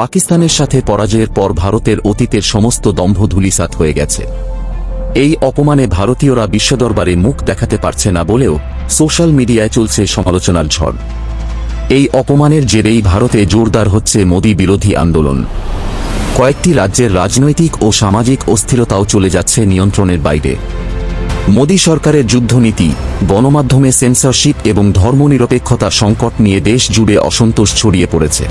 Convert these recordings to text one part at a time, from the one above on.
পাকিস্তানের সাথে পরাজয়ের পর ভারতের অতীতের সমস্ত দম্ভ ধুলিসাৎ হয়ে গেছে। এই অপমানে ভারতীয়রা বিশ্বদরবারে মুখ দেখাতে পারছে না বলেও সোশ্যাল মিডিয়ায় চলছে সমালোচনার ঝড়। এই অপমানের জেরেই ভারতে জোরদার হচ্ছে মোদী বিরোধী আন্দোলন। কয়েকটি রাজ্যের রাজনৈতিক ও সামাজিক অস্থিরতাও চলে যাচ্ছে নিয়ন্ত্রণের বাইরে। মোদী সরকারের যুদ্ধনীতি, গণমাধ্যমে সেন্সরশিপ এবং ধর্মনিরপেক্ষতা সংকট নিয়ে দেশ জুড়ে অসন্তোষ ছড়িয়ে পড়েছে।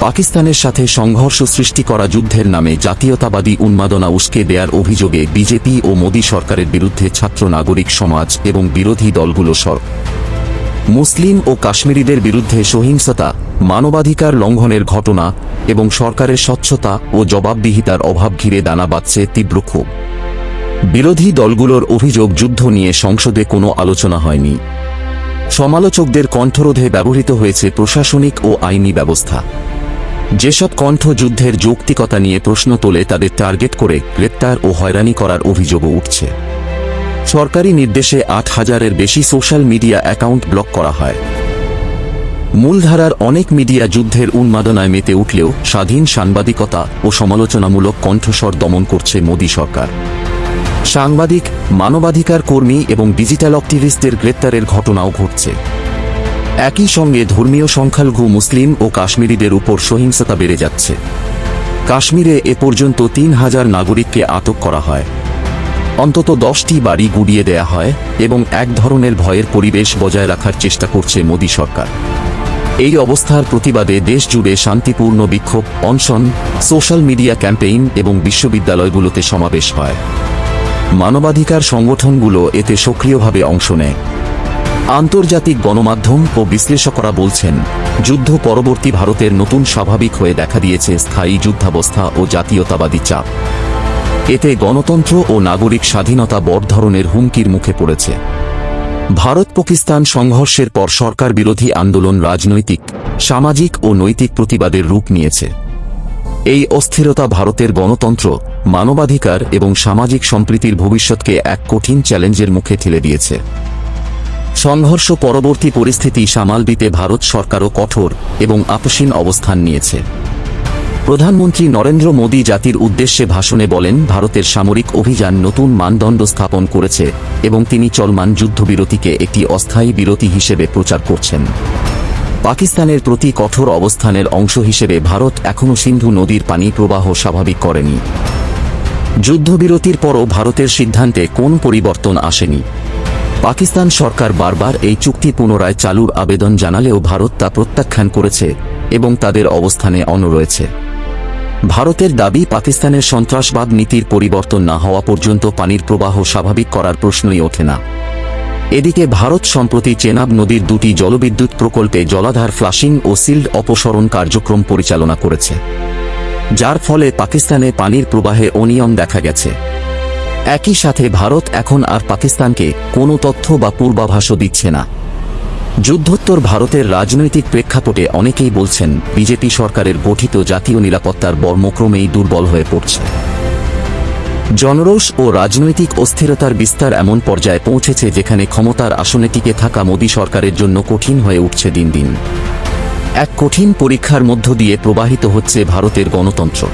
পাকিস্তানের সাথে সংঘর্ষ সৃষ্টি করা যুদ্ধের নামে জাতীয়তাবাদী উন্মাদনা উস্কে দেয়ার অভিযোগে বিজেপি ও মোদী সরকারের বিরুদ্ধে ছাত্র নাগরিক সমাজ এবং বিরোধী দলগুলো সর মুসলিম ও কাশ্মীরিদের বিরুদ্ধে সহিংসতা, মানবাধিকার লঙ্ঘনের ঘটনা এবং সরকারের স্বচ্ছতা ও জবাবদিহিতার অভাব ঘিরে দানা বাঁধছে তীব্র ক্ষোভ। বিরোধী দলগুলোর অভিযোগ যুদ্ধ নিয়ে সংসদে কোনো আলোচনা হয়নি। সমালোচকদের কণ্ঠরোধে ব্যবহৃত হয়েছে প্রশাসনিক ও আইনি ব্যবস্থা। যেসব কণ্ঠ যুদ্ধের যৌক্তিকতা নিয়ে প্রশ্ন তোলে, তাদের টার্গেট করে গ্রেপ্তার ও হয়রানি করার অভিযোগও উঠছে। সরকারি নির্দেশে আট হাজারের বেশি সোশ্যাল মিডিয়া অ্যাকাউন্ট ব্লক করা হয়। মূলধারার অনেক মিডিয়া যুদ্ধের উন্মাদনায় মেতে উঠলেও স্বাধীন সাংবাদিকতা ও সমালোচনামূলক কণ্ঠস্বর দমন করছে মোদী সরকার। সাংবাদিক, মানবাধিকার কর্মী এবং ডিজিটাল অ্যাক্টিভিস্টদের গ্রেপ্তারের ঘটনাও ঘটছে। একই সঙ্গে ধর্মীয় সংখ্যালঘু মুসলিম ও কাশ্মীরিদের উপর সহিংসতা বেড়ে যাচ্ছে। কাশ্মীরে এ পর্যন্ত তিন হাজার নাগরিককে আটক করা হয়। অন্তত দশটি বাড়ি গুড়িয়ে দেয়া হয় এবং এক ধরনের ভয়ের পরিবেশ বজায় রাখার চেষ্টা করছে মোদী সরকার। এই অবস্থার প্রতিবাদে দেশ জুড়ে শান্তিপূর্ণ বিক্ষোভ, অনশন, সোশ্যাল মিডিয়া ক্যাম্পেইন এবং বিশ্ববিদ্যালয়গুলোতে সমাবেশ হয়। মানবাধিকার সংগঠনগুলো এতে সক্রিয়ভাবে অংশ নেয়। আন্তর্জাতিক গণমাধ্যম ও বিশ্লেষকরা বলছেন, যুদ্ধ পরবর্তী ভারতের নতুন স্বাভাবিক হয়ে দেখা দিয়েছে স্থায়ী যুদ্ধাবস্থা ও জাতীয়তাবাদী চাপ। এতে গণতন্ত্র ও নাগরিক স্বাধীনতা বড় ধরনের হুমকির মুখে পড়েছে। ভারত পাকিস্তান সংঘর্ষের পর সরকার বিরোধী আন্দোলন রাজনৈতিক, সামাজিক ও নৈতিক প্রতিবাদের রূপ নিয়েছে। এই অস্থিরতা ভারতের গণতন্ত্র, মানবাধিকার এবং সামাজিক সম্প্রীতির ভবিষ্যৎকে এক কঠিন চ্যালেঞ্জের মুখে ঠেলে দিয়েছে। সংঘর্ষ পরবর্তী পরিস্থিতি সামাল দিতে ভারত সরকারও কঠোর এবং আপসীন অবস্থান নিয়েছে। প্রধানমন্ত্রী নরেন্দ্র মোদী জাতির উদ্দেশ্যে ভাষণে বলেন, ভারতের সামরিক অভিযান নতুন মানদণ্ড স্থাপন করেছে এবং তিনি চলমান যুদ্ধবিরতিকে একটি অস্থায়ী বিরতি হিসেবে প্রচার করছেন। পাকিস্তানের প্রতি কঠোর অবস্থানের অংশ হিসেবে ভারত এখনও সিন্ধু নদীর পানি প্রবাহ স্বাভাবিক করেনি। যুদ্ধবিরতির পরও ভারতের সিদ্ধান্তে কোন পরিবর্তন আসেনি। পাকিস্তান সরকার বারবার এই চুক্তি পুনরায় চালুর আবেদন জানালেও ভারত তা প্রত্যাখ্যান করেছে এবং তাদের অবস্থানে অন রয়েছে। ভারতের দাবি, পাকিস্তানের সন্ত্রাসবাদ নীতির পরিবর্তন না হওয়া পর্যন্ত পানির প্রবাহ স্বাভাবিক করার প্রশ্নই ওঠে না। এদিকে ভারত সম্প্রতি চেনাব নদীর দুটি জলবিদ্যুৎ প্রকল্পে জলাধার ফ্লাশিং ও সিল্ড অপসরণ কার্যক্রম পরিচালনা করেছে। যার ফলে পাকিস্তানে পানির প্রবাহে অনিয়ম দেখা গেছে। একই সাথে ভারত এখন আর পাকিস্তানকে কোনো তথ্য বা পূর্বাভাসও দিচ্ছে না। যুদ্ধোত্তর ভারতের রাজনৈতিক প্রেক্ষাপটে অনেকেই বলছেন, বিজেপি সরকারের গঠিত জাতীয় নিরাপত্তার বর্মক্রমেই দুর্বল হয়ে পড়ছে। জনরোষ ও রাজনৈতিক অস্থিরতার বিস্তার এমন পর্যায়ে পৌঁছেছে যেখানে ক্ষমতার আসনে টিকে থাকা মোদী সরকারের জন্য কঠিন হয়ে উঠছে দিন দিন। এক কঠিন পরীক্ষার মধ্য দিয়ে প্রবাহিত হচ্ছে ভারতের গণতন্ত্র।